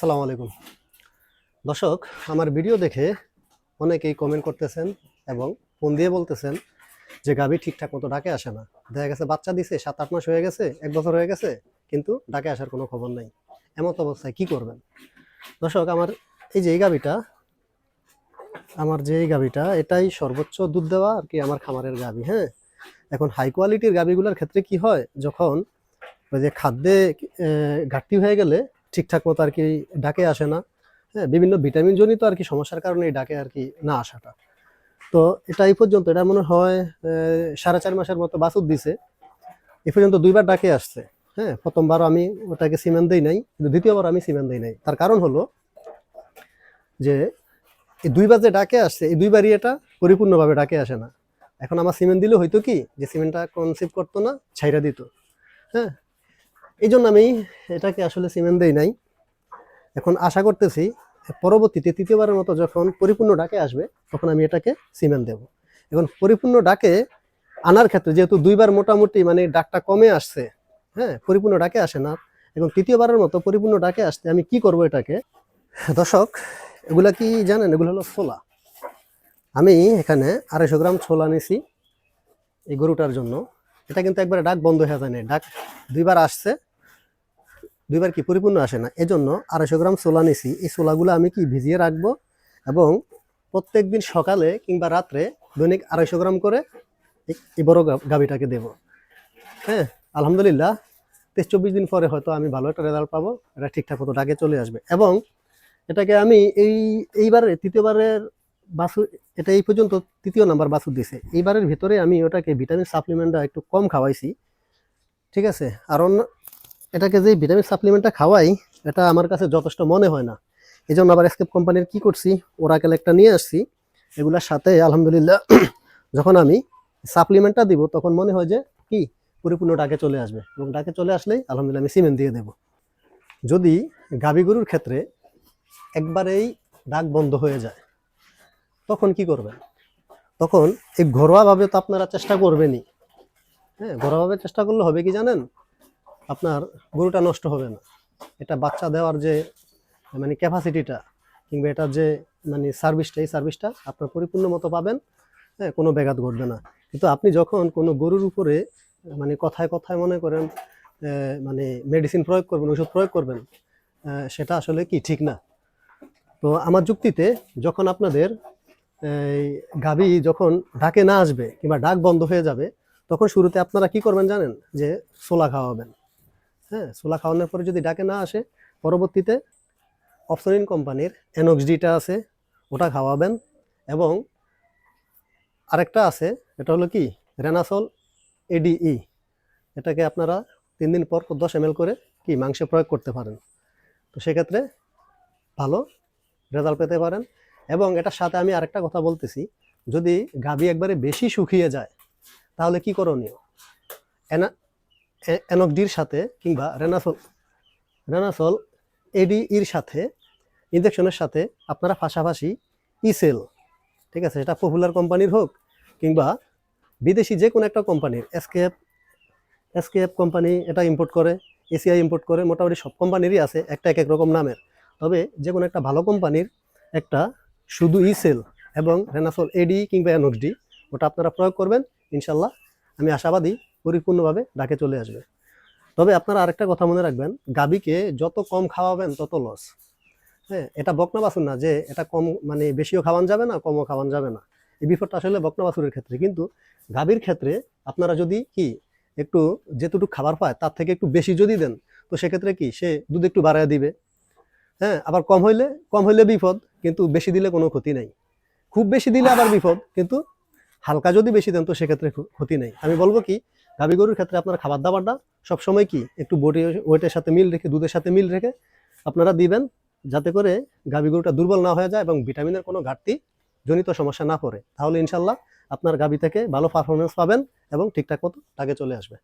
আসসালামু আলাইকুম। দর্শক, আমার ভিডিও দেখে অনেকেই কমেন্ট করতেছেন এবং ফোন দিয়ে বলতেছেন যে গাভী ঠিকঠাক মতো ডাকে আসে না। দেখা গেছে বাচ্চা দিছে সাত আট মাস হয়ে গেছে, এক বছর হয়ে গেছে, কিন্তু ডাকে আসার কোনো খবর নাই। এমত অবস্থায় কি করবেন? দর্শক, আমার এই যে এই গাভীটা, আমার যে এই গাভীটা, এটাই সর্বোচ্চ দুধ দেওয়া আর কি আমার খামারের গাভী হ্যাঁ? এখন হাই কোয়ালিটির গাভীগুলোর ক্ষেত্রে কি হয়? যখন ওই যে খাদ্যে ঘাটতি হয়ে গেলে ঠিকঠাক মতো আর কি ডাকে আসে না। হ্যাঁ বিভিন্ন ভিটামিন জনিত আর কি সমস্যার কারণে এই ডাকে আর কি না আসাটা। তো এটা এই পর্যন্ত, এটা মনে হয় সাড়ে চার মাসের মতো বাছুর দিছে। এ পর্যন্ত দুইবার ডাকে আসছে। হ্যাঁ প্রথমবার আমি ওটাকে সিমেন্ট দেই নাই, কিন্তু দ্বিতীয়বার আমি সিমেন্ট দেই নাই। তার কারণ হলো যে এই দুইবার যে ডাকে আসছে, এই দুইবারই এটা পরিপূর্ণভাবে ডাকে আসে না। এখন আমার সিমেন্ট দিলে হয়তো কি, যে সিমেন্টটা কনসিভ করতো না ছাইরা দিত। হ্যাঁ এই জন্য আমি এটাকে আসলে সিমেন্ট দেই নাই। এখন আশা করতেছি, পরবর্তীতে তৃতীয়বারের মতো যখন পরিপূর্ণ ডাকে আসবে, তখন আমি এটাকে সিমেন্ট দেব। এখন পরিপূর্ণ ডাকে আনার ক্ষেত্রে যেহেতু দুইবার মোটামুটি মানে ডাকটা কমে আসছে হ্যাঁ পরিপূর্ণ ডাকে আসে না, এবং তৃতীয়বারের মতো পরিপূর্ণ ডাকে আসতে আমি কি করব এটাকে? দর্শক, এগুলা কি জানেন? এগুলো হলো ছোলা। আমি এখানে আড়াইশো গ্রাম ছোলা নিছি এই গরুটার জন্য। এটা কিন্তু একবারে ডাক বন্ধ হয়ে যায় ডাক দুইবার আসছে। দুইবার কি পরিপূর্ণ আসে না। এজন্য আড়াইশো গ্রাম ছোলা নিছি। এই ছোলাগুলো আমি কি ভিজিয়ে রাখব? এবং প্রত্যেক দিন সকালে কিংবা রাত্রে দৈনিক আড়াইশো গ্রাম করে এই- বড় গাভীটাকে দেব। হ্যাঁ আলহামদুলিল্লাহ। তেইশ চব্বিশ দিন পরে হয়তো আমি ভালো একটা রেজাল্ট পাবো। এটা ঠিকঠাক মতো ডাকে চলে আসবে। এবং এটাকে আমি এই এইবারে তৃতীয়বারের বাসু এটা এই পর্যন্ত তৃতীয় নাম্বার বাসু দিছে। এইবারের ভিতরে আমি ওটাকে ভিটামিন সাপ্লিমেন্টটা একটু কম খাওয়াইছি। ঠিক আছে? আর অন্য এটাকে যে ভিটামিন সাপ্লিমেন্টটা খাওয়াই, এটা আমার কাছে যথেষ্ট মনে হয় না। এই জন্য আবার স্কেপ কোম্পানির কি করছি ওরাকেল একটা নিয়ে আসছি। এগুলার সাথে আলহামদুলিল্লাহ যখন আমি সাপ্লিমেন্টটা দিব, তখন মনে হয় যে কি, পরিপূর্ণ ডাকে চলে আসবে। এবং ডাকে চলে আসলেই আলহামদুলিল্লাহ আমি সিমেন্ট দিয়ে দেব। যদি গাভী গরুর ক্ষেত্রে একবারেই ডাক বন্ধ হয়ে যায়, তখন কি করবেন? তখন এই ঘরোয়াভাবে তো আপনারা চেষ্টা করবেনই। হ্যাঁ ঘরোয়াভাবে চেষ্টা করলে হবে কি জানেন? আপনার গরুটা নষ্ট হবে না। এটা বাচ্চা দেওয়ার যে মানে ক্যাপাসিটিটা কিংবা এটার যে মানে সার্ভিসটা এই সার্ভিসটা আপনার পরিপূর্ণ মতো পাবেন হ্যাঁ কোনো ব্যাঘাত ঘটবে না। কিন্তু আপনি যখন কোনো গরুর উপরে মানে কথায় কথায় মনে করেন মানে মেডিসিন প্রয়োগ করবেন ওষুধ প্রয়োগ করবেন সেটা আসলে কি ঠিক না? তো আমার যুক্তিতে যখন আপনাদের, এই গাভী যখন ডাকে না আসবে কিংবা ডাক বন্ধ হয়ে যাবে, তখন শুরুতে আপনারা কি করবেন জানেন? যে সোলা খাওয়াবেন। হ্যাঁ সোলা খাওয়ানোর পরে যদি ডাকে না আসে, পরবর্তীতে অপসনিন কোম্পানির এনক্সডিটা আছে, ওটা খাওয়াবেন। এবং আরেকটা আছে, এটা হলো কি? রেনাসল এডিই এটাকে আপনারা তিন দিন পর দশ এম করে কি, মাংসে প্রয়োগ করতে পারেন। তো সেক্ষেত্রে ভালো রেজাল্ট পেতে পারেন। এবং এটার সাথে আমি আরেকটা কথা বলতেছি, যদি গাভী একবারে বেশি শুকিয়ে যায়, তাহলে কি করণীয়? এনা এনকডির সাথে কিংবা রেনাসল রেনাসল এডি ইর সাথে ইঞ্জেকশনের সাথে আপনারা পাশাপাশি ইসেল, ঠিক আছে এটা পপুলার কোম্পানির হোক কিংবা বিদেশি যে কোনো একটা কোম্পানির এসকেএফ এসকেএফ কোম্পানি এটা ইম্পোর্ট করে এসিআই ইম্পোর্ট করে, মোটামুটি সব কোম্পানিরই আছে, একটা এক এক রকম নামের। তবে যে কোনো একটা ভালো কোম্পানির একটা শুধু ইসেল এবং রেনাসল এডি কিংবা এনক্সডি ওটা আপনারা প্রয়োগ করবেন। ইনশাল্লাহ আমি আশাবাদী পরিপূর্ণভাবে ডাকে চলে আসবে। তবে আপনারা আরেকটা কথা মনে রাখবেন গাবিকে যত কম খাওয়াবেন তত লস হ্যাঁ এটা বকনা বাছুর না যে এটা কম মানে বেশিও খাওয়ান যাবে না, কমও খাওয়ান যাবে না। এই বিপদটা আসলে বকনা বাছুরের ক্ষেত্রে। কিন্তু গাভীর ক্ষেত্রে আপনারা যদি কি একটু যেটুকু খাবার পায় তার থেকে একটু বেশি যদি দেন, তো সেক্ষেত্রে কি সে দুধ একটু বাড়ায় দিবে। হ্যাঁ আবার কম হইলে কম হইলে বিপদ, কিন্তু বেশি দিলে কোনো ক্ষতি নেই। খুব বেশি দিলে আবার বিপদ, কিন্তু হালকা যদি বেশি দেন, তো সেক্ষেত্রে ক্ষতি নেই। আমি বলব কি গাভী গরুর ক্ষেত্রে আপনার খাবার দাবারটা সবসময় কি একটু বডি ওয়েটের সাথে মিল রেখে, দুধের সাথে মিল রেখে আপনারা দিবেন, যাতে করে গাভী গরুটা দুর্বল না হয়ে যায় এবং ভিটামিনের কোনো ঘাটতি জনিত সমস্যা না পড়ে। তাহলে ইনশাল্লাহ আপনার গাভী থেকে ভালো পারফরমেন্স পাবেন এবং ঠিকঠাক মতো টাকে চলে আসবে।